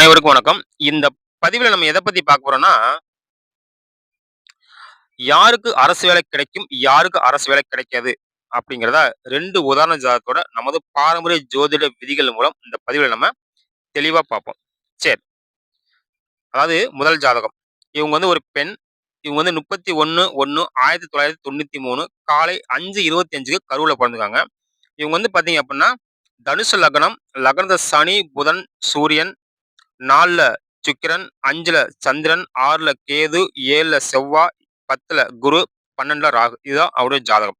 அனைவருக்கும் வணக்கம். இந்த பதிவுல நம்ம எதை பத்தி பார்க்க போறோம்னா யாருக்கு அரசு வேலை கிடைக்கும்? யாருக்கு அரசு வேலை கிடைக்காது? அப்படிங்கிறத ரெண்டு உதாரண ஜாதகத்தோட நமது பாரம்பரிய ஜோதிட விதிகள் மூலம் இந்த பதிவில் நம்ம தெளிவா பார்ப்போம். சரி. அதாவது முதல் ஜாதகம். இவங்க வந்து ஒரு பெண். இவங்க வந்து 31/1/1993 காலை அஞ்சு இருபத்தி அஞ்சுக்கு கருவில் பிறந்துக்காங்க இவங்க வந்து பார்த்தீங்க அப்படின்னா, தனுசு லக்னம். லக்னத்துல சனி, புதன், சூரியன் நாலுல சுக்கிரன், அஞ்சுல சந்திரன், ஆறுல கேது, ஏழில் செவ்வாய், 10ல குரு, 12ல ராகு. இதுதான் அவருடைய ஜாதகம்.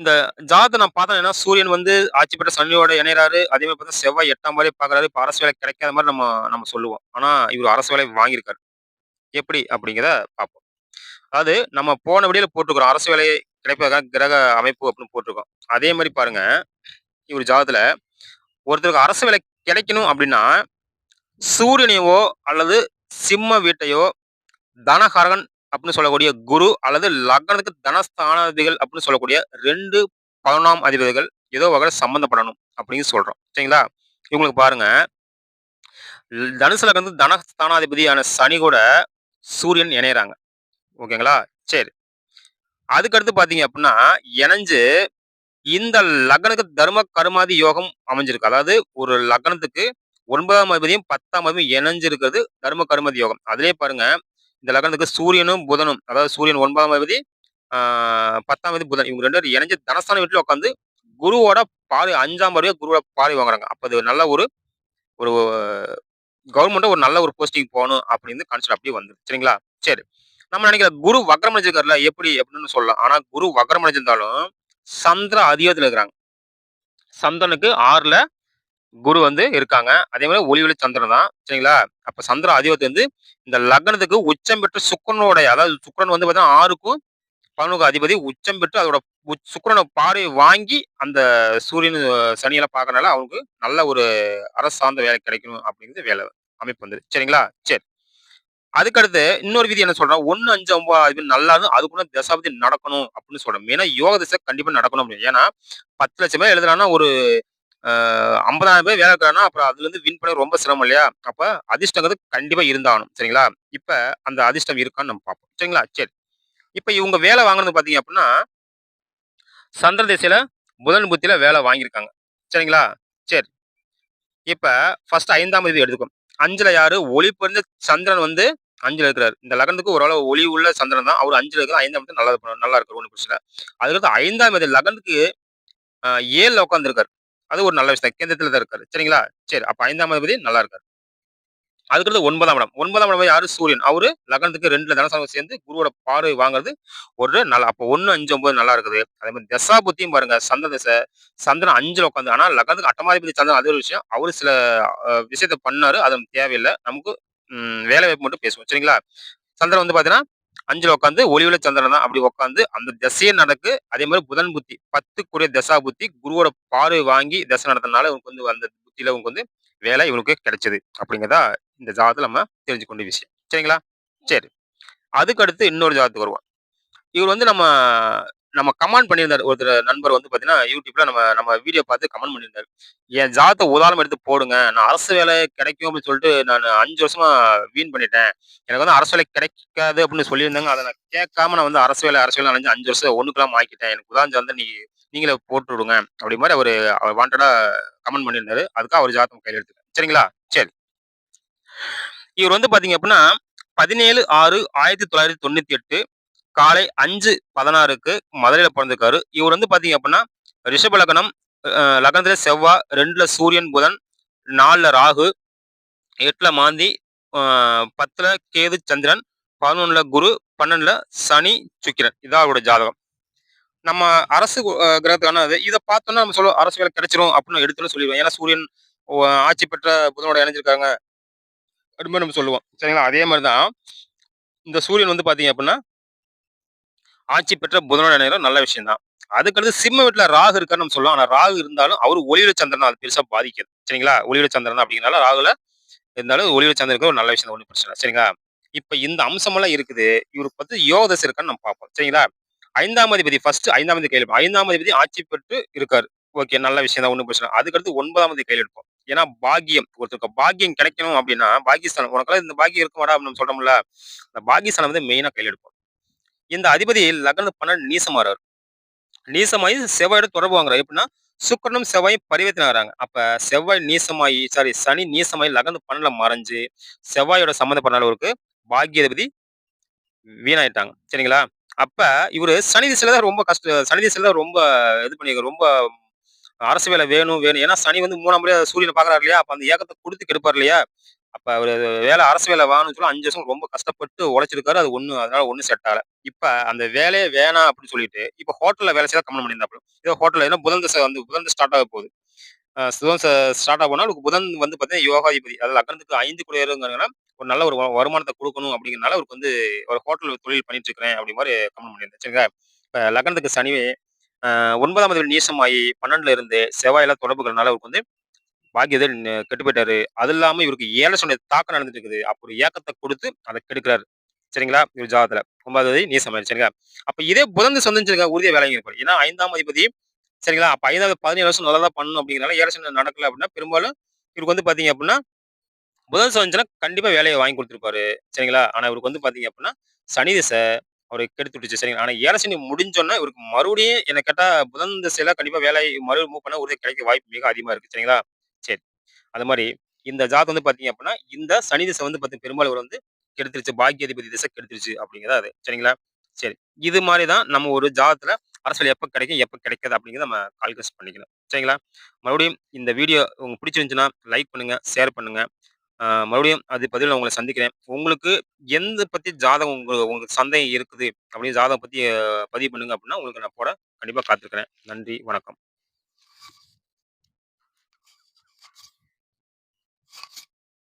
இந்த ஜாதகத்தை நான் பார்த்தேன்னா, சூரியன் வந்து ஆட்சி பெற்ற சனியோட இணையறாரு. அதே மாதிரி பார்த்தா செவ்வாய் 8ஆம் பார்வைய பார்க்குறாரு. இப்போ அரசு வேலை கிடைக்காத மாதிரி நம்ம நம்ம சொல்லுவோம். ஆனா, இவர் அரசு வேலை வாங்கியிருக்காரு. எப்படி? அப்படிங்கிறத பார்ப்போம். அதாவது நம்ம போன வீடியோல போட்டிருக்கிறோம் அரசு வேலை கிடைப்பதற்கான கிரக அமைப்பு அப்படின்னு போட்டிருக்கோம் அதே மாதிரி பாருங்க, இவர் ஜாதத்தில் ஒருத்தருக்கு அரசு வேலை கிடைக்கணும் அப்படின்னா, சூரியனையோ அல்லது சிம்ம வீட்டையோ தனகாரகன் அப்படின்னு சொல்லக்கூடிய குரு அல்லது லக்னத்துக்கு தனஸ்தானாதிபதிகள் அப்படின்னு சொல்லக்கூடிய 2 11ஆம் அதிபதிகள் ஏதோ வகையில் சம்மந்தப்படணும் அப்படின்னு சொல்கிறோம் சரிங்களா? இவங்களுக்கு பாருங்க ல் தனுசு லக்னத்துக்கு தனஸ்தானாதிபதியான சனி கூட சூரியன் இணையறாங்க. ஓகேங்களா? சரி. அதுக்கடுத்து பார்த்தீங்க அப்படின்னா, இணைஞ்சு இந்த லக்னத்துக்கு தர்ம கர்மாதி யோகம் அமைஞ்சிருக்கு. அதாவது ஒரு லக்னத்துக்கு ஒன்பதாம் அதிபதியும் 10ஆம் அதிபதியும் இணைஞ்சிருக்கிறது தர்ம கர்மாதி யோகம். அதிலேயே பாருங்க, இந்த லக்னத்துக்கு சூரியனும், புதனும் அதாவது சூரியன் ஒன்பதாம் அதிபதி, பத்தாம் 10ஆம் அதிபதி புதன். இவங்க ரெண்டு பேரும் இணைஞ்சு தனஸ்தான வீட்டில் உட்காந்து குருவோட பார்வை 5ஆம் பார்வையா குருவோட பாரி வாங்குறாங்க. அப்போ அது நல்ல ஒரு ஒரு கவர்மெண்ட்டை ஒரு நல்ல ஒரு போஸ்டிங் போகணும் அப்படின்னு கான்செப்ட் அப்படியே வந்துரும். சரிங்களா? சரி. நம்ம நினைக்கிற குரு வக்ரம் அடைஞ்சிருக்காருல எப்படி எப்படின்னு சொல்லலாம். ஆனால் குரு வக்ரம் அடைஞ்சிருந்தாலும் சந்திர அதியோகத்துல இருக்கிறாங்க. சந்திரனுக்கு ஆறில் குரு வந்து இருக்காங்க. அதே மாதிரி ஒளி ஒளி சந்திரன் தான். சரிங்களா? அப்போ சந்திர அதியோகத்துல வந்து இந்த லக்னத்துக்கு உச்சம் பெற்ற சுக்கரனுடைய அதாவது சுக்கரன் வந்து பார்த்தீங்கன்னா 6க்கும் 11க்கும் அதிபதி உச்சம் பெற்று அதோட சுக்கரனை சுக்கிரன பார்வை வாங்கி அந்த சூரியன், சனியெல்லாம் பார்க்கறனால அவங்களுக்கு நல்ல ஒரு அரசாந்த வேலை கிடைக்கணும் அப்படிங்கிறது வேலை அமைப்பு வந்தது சரிங்களா? சரி. அதுக்கடுத்து இன்னொரு விதி என்ன சொல்றோம், 1, 5, 9 அதிபதி நல்லா இருந்தா அதுக்குள்ள தசாபதி நடக்கணும் அப்படின்னு சொல்கிறோம் ஏன்னா யோக திசை கண்டிப்பா நடக்கணும் அப்படின்னு. ஏன்னா பத்து லட்சம் பேர் எழுதுறான்னா ஒரு ஐம்பதாயிரம் பேர் வேலை இருக்கிறாங்கன்னா அப்புறம் அதுலேருந்து வின் பண்ண ரொம்ப சிரமம் இல்லையா? அப்ப அதிர்ஷ்டங்கிறது கண்டிப்பா இருந்தாகணும். சரிங்களா? இப்ப அந்த அதிர்ஷ்டம் இருக்கான்னு நம்ம பார்ப்போம். சரிங்களா? சரி. இப்ப இவங்க வேலை வாங்கினது பார்த்தீங்க அப்படின்னா சந்திர திசையில புதன் புத்தியில வேலை வாங்கியிருக்காங்க. சரிங்களா? சரி. இப்ப ஃபர்ஸ்ட் 5ஆம் அதிபதி எடுத்துக்குவோம். 5ல யாரு? ஒளி சந்திரன் வந்து அஞ்சு இருக்கிறார் இந்த லக்னத்துக்கு ஓரளவு ஒளி உள்ள சந்திரன் தான். அவர் அஞ்சு இருக்கிற ஐந்தாம் இடத்துல நல்லா நல்லா இருக்காரு. ஒண்ணும் பிரச்சனை அதுக்கடுத்து 5ஆம் அதிபதி லக்னத்துக்கு ஏழில் உட்காந்துருக்கார் அது ஒரு நல்ல விஷயம். கேந்திரத்தில் தான் இருக்காரு. சரிங்களா? சரி. அப்போ ஐந்தாம் அதிபதி நல்லா இருக்காரு. அதுக்கடுத்து ஒன்பதாம் இடம். ஒன்பதாம் இடம் யாரு? சூரியன். அவரு லக்னத்துக்கு 2ல தனசாக சேர்ந்து குருவோட பார்வை வாங்குறது ஒரு நல்ல அப்ப 1, 5, 9 நல்லா இருக்குது. அதே மாதிரி தசா புத்தியும் பாருங்க. சந்த திசை. சந்திரன் அஞ்சில் உட்காந்து ஆனால் லக்னத்துக்கு அட்டமாதிபதி சந்திரன் அது ஒரு விஷயம். அவரு சில விஷயத்த பண்ணாரு. அது தேவையில்லை நமக்கு வேலை வாய்ப்பு மட்டும் பேசுவோம். சரிங்களா? சந்திரன் வந்து பார்த்தீங்கன்னா 5ல உட்கார்ந்து ஒளி சந்திரன் தான். அப்படி உட்காந்து அந்த திசையே நடக்கு. அதே மாதிரி புதன் புத்தி 10க்குரிய தசா புத்தி குருவோட பார்வை வாங்கி தசை நடத்தினால இவனுக்கு வந்து அந்த புத்தியில இவனுக்கு வந்து வேலை இவனுக்கு கிடைச்சது. அப்படிங்கிறதா இந்த ஜாதகத்துல நம்ம தெரிஞ்சுக்கொண்ட விஷயம். சரிங்களா? சரி. அதுக்கடுத்து இன்னொரு ஜாதகத்துக்கு வருவோம். இவர் வந்து நம்ம நம்ம கமெண்ட் பண்ணியிருந்தார் ஒருத்தர் நண்பர் வந்து பார்த்தீங்கன்னா, யூடியூப்பில் நம்ம நம்ம வீடியோ பார்த்து கமெண்ட் பண்ணியிருந்தாரு. என் ஜாதத்தை உதாரணம் எடுத்து போடுங்க. நான் அரசு வேலை கிடைக்கும் அப்படின்னு சொல்லிட்டு நான் அஞ்சு வருஷமா வீண் பண்ணிட்டேன். எனக்கு வந்து அரசு வேலை கிடைக்காது அப்படின்னு சொல்லியிருந்தாங்க. அதை நான் கேட்காம நான் வந்து அரசு வேலை அரசு வேலை அலைஞ்சு அஞ்சு வருஷம் ஒன்றுக்கெல்லாம் ஆக்கிட்டேன். எனக்கு உதாரணம் வந்து நீ நீங்களே போட்டு விடுங்க. அப்படி அவர் அவர் வாண்டடா கமெண்ட் பண்ணியிருந்தாரு. அதுக்காக அவர் ஜாதகம் கையில் எடுத்துக்கேன் சரிங்களா? சரி. இவர் வந்து பார்த்தீங்க அப்படின்னா 17/6/1998 காலை அஞ்சு பதினாறுக்கு மதுரையில் பிறந்திருக்காரு இவர் வந்து பார்த்தீங்க அப்படின்னா ரிஷப லக்னம். லக்னத்தில் செவ்வாய், ரெண்டில் சூரியன், புதன், நாலில் ராகு, எட்டில் மாந்தி, பத்தில் கேது, சந்திரன், 11ல குரு, 12ல சனி, சுக்கிரன். இதான் அவருடைய ஜாதகம். நம்ம அரசு கிரகத்துக்கானது கிரகத்துக்கான இது. நம்ம சொல்லுவோம் அரசு வேலை கிடைச்சிரும் அப்படின்னு எடுத்துன்னு சொல்லிடுவோம் ஏன்னா சூரியன் ஆட்சி பெற்ற புதனோட இணைஞ்சிருக்காங்க. அப்படின்னு நம்ம சொல்லுவோம். சரிங்களா? அதே மாதிரி தான் இந்த சூரியன் வந்து பார்த்தீங்க அப்படின்னா ஆட்சி பெற்ற புதனோட நேரம் நல்ல விஷயம் தான். அதுக்கடுத்து சிம்ம வீட்டில் ராகு இருக்காருன்னு நம்ம ஆனால் ராகு இருந்தாலும் அவர் ஒளியுள்ள சந்திரன் அது பெருசாக பாதிக்கிறது சரிங்களா? ஒளியுள்ள சந்திரன் அப்படிங்கிறனால ராகுல இருந்தாலும் ஒளியுள்ள சந்திரனுக்கு ஒரு நல்ல விஷயம் ஒன்றும் பிரச்சனை சரிங்களா? இப்போ இந்த அம்சமெல்லாம் இருக்குது. இவருக்கு பார்த்து யோக தசை இருக்கான்னு நம்ம பார்ப்போம். சரிங்களா? ஐந்தாம் அதிபதி ஃபர்ஸ்ட் ஐந்தாம் தேதி கையில் ஐந்தாம் அதிபதி ஆட்சி பெற்று இருக்காரு. ஓகே நல்ல விஷயம் தான். ஒன்றும் பிரச்சனை அதுக்கடுத்து ஒன்பதாம் தேதி கையில் எடுப்போம். ஏன்னா பாக்கியம் ஒருத்தருக்கு பாக்கியம் கிடைக்கணும் அப்படின்னா பாகிஸ்தான் உனக்கெல்லாம் இந்த பாக்கியம் இருக்குமாடா அப்படின்னு சொல்றோம்ல அந்த பாகிஸ்தான் வந்து மெயினாக கையில் எடுப்போம் இந்த அதிபதி லக்ன பன்னெண்டு நீசமாறார். நீசமாயி செவ்வாயோட தொடர்பு வாங்குறாரு. எப்படின்னா சுக்கரனும் செவ்வாயும் பரிவர்த்தனை ஆகிறாங்க அப்ப செவ்வாய் நீசமாயி சாரி சனி நீசமாயி லக்ன பன்னெண்டுல மறைஞ்சு செவ்வாயோட சம்மந்தப்பட்ட பாக்கியதிபதி வீணாயிட்டாங்க. சரிங்களா? அப்ப இவரு சனி திசையில தான் ரொம்ப கஷ்ட சனி திசையில தான் ரொம்ப இது பண்ணி ரொம்ப அரசு வேலை வேணும் வேணும். ஏன்னா சனி வந்து மூணாம் முறையா சூரியனை பாக்குறாரு இல்லையா? அப்ப அந்த ஏக்கத்தை கொடுத்து கெடுப்பார் இல்லையா? அப்போ அவர் வேலை அரசு வேலை வேணும்னு சொல்லி அஞ்சு வருஷம் ரொம்ப கஷ்டப்பட்டு உழைச்சிருக்காரு. அது ஒன்றும் அதனால ஒன்றும் செட் ஆகல. இப்போ அந்த வேலையே வேணாம் அப்படின்னு சொல்லிட்டு இப்போ ஹோட்டலில் வேலை செய்தால் கம்மன் பண்ணியிருந்தாப்புல. இதோ ஹோட்டலில் ஏன்னா புதன் தசை வந்து புதன் ஸ்டார்ட் ஆக போகுது. சுதன் ஸ்டார்ட் ஆகும்னா புதன் வந்து பார்த்தீங்கன்னா யோகாதிபதி. அதாவது லக்னத்துக்கு ஐந்து குடியேறுங்கிறதுனால ஒரு நல்ல ஒரு வருமானத்தை கொடுக்கணும் அப்படிங்கிறனால அவருக்கு வந்து ஒரு ஹோட்டல் தொழில் பண்ணிட்டு இருக்கிறேன் அப்படி மாதிரி கம்மன் பண்ணியிருந்தேன். சரிங்களா? இப்போ லக்னத்துக்கு சனிவே ஒன்பதாம் தேதி நீசமாகி பன்னெண்டுல இருந்து செவ்வாயில தொடர்புகிறனால அவருக்கு வந்து பாக்கியதை கெட்டு போயிட்டாரு அது இல்லாம இவருக்கு ஏழை சொன்ன தாக்கம் நடந்துட்டு இருக்குது அப்போ ஒரு ஏக்கத்தை கொடுத்து அதை கெடுக்கிறாரு. சரிங்களா? இவர் ஜாதத்துல. ஒன்பதாவது நீ நீசமாயிரு சரிங்களா? அப்ப இதே புதந்து சொந்தம் உறுதியை வேலைங்க இருப்பாரு ஏன்னா ஐந்தாம் அதிபதி சரிங்களா? அப்ப ஐந்தாவது பதினேழு வருஷம் நல்லா தான் பண்ணணும் அப்படிங்கிறனால ஏழை சொன்ன நடக்கல அப்படின்னா பெரும்பாலும் இவருக்கு வந்து பாத்தீங்க அப்படின்னா புதன் சொன்னா கண்டிப்பா வேலையை வாங்கி கொடுத்துருப்பாரு. சரிங்களா? ஆனா இவருக்கு வந்து பாத்தீங்க அப்படின்னா சனி திசை அவரை கெடுத்து விட்டுச்சு சரிங்களா ஆனா ஏழை சனி முடிஞ்சோன்னா இவருக்கு மறுபடியும் என்ன கேட்டா புதன் திசையில கண்டிப்பா வேலை மறுபடியும் மூவ் பண்ணா உறுதி கிடைக்க வாய்ப்பு மிக அதிகமா இருக்கு. சரிங்களா? சரி. அது மாதிரி இந்த ஜாத் வந்து பார்த்தீங்க அப்படின்னா இந்த சனி திசை வந்து பார்த்தீங்கன்னா பெரும்பாலும் வந்து கெடுத்துருச்சு பாக்கியாதிபதி திசை கெடுத்துருச்சு அப்படிங்கிறத அது. சரிங்களா? சரி. இது மாதிரி தான் நம்ம ஒரு ஜாதத்தில் அரசியல் எப்போ கிடைக்கும் எப்போ கிடைக்காது அப்படிங்கிறத நம்ம கால்குலேட் பண்ணிக்கணும். சரிங்களா? மறுபடியும் இந்த வீடியோ உங்களுக்கு பிடிச்சிருந்துச்சுன்னா லைக் பண்ணுங்க ஷேர் பண்ணுங்க. மறுபடியும் அது பதிவில் உங்களை சந்திக்கிறேன். உங்களுக்கு எந்த பற்றி ஜாதகம் உங்களுக்கு உங்களுக்கு சந்தேகம் இருக்குது அப்படின்னு ஜாதகம் பற்றி பதிவு பண்ணுங்க அப்படின்னா உங்களுக்கு நான் போட கண்டிப்பாக காத்திருக்கிறேன். நன்றி வணக்கம்.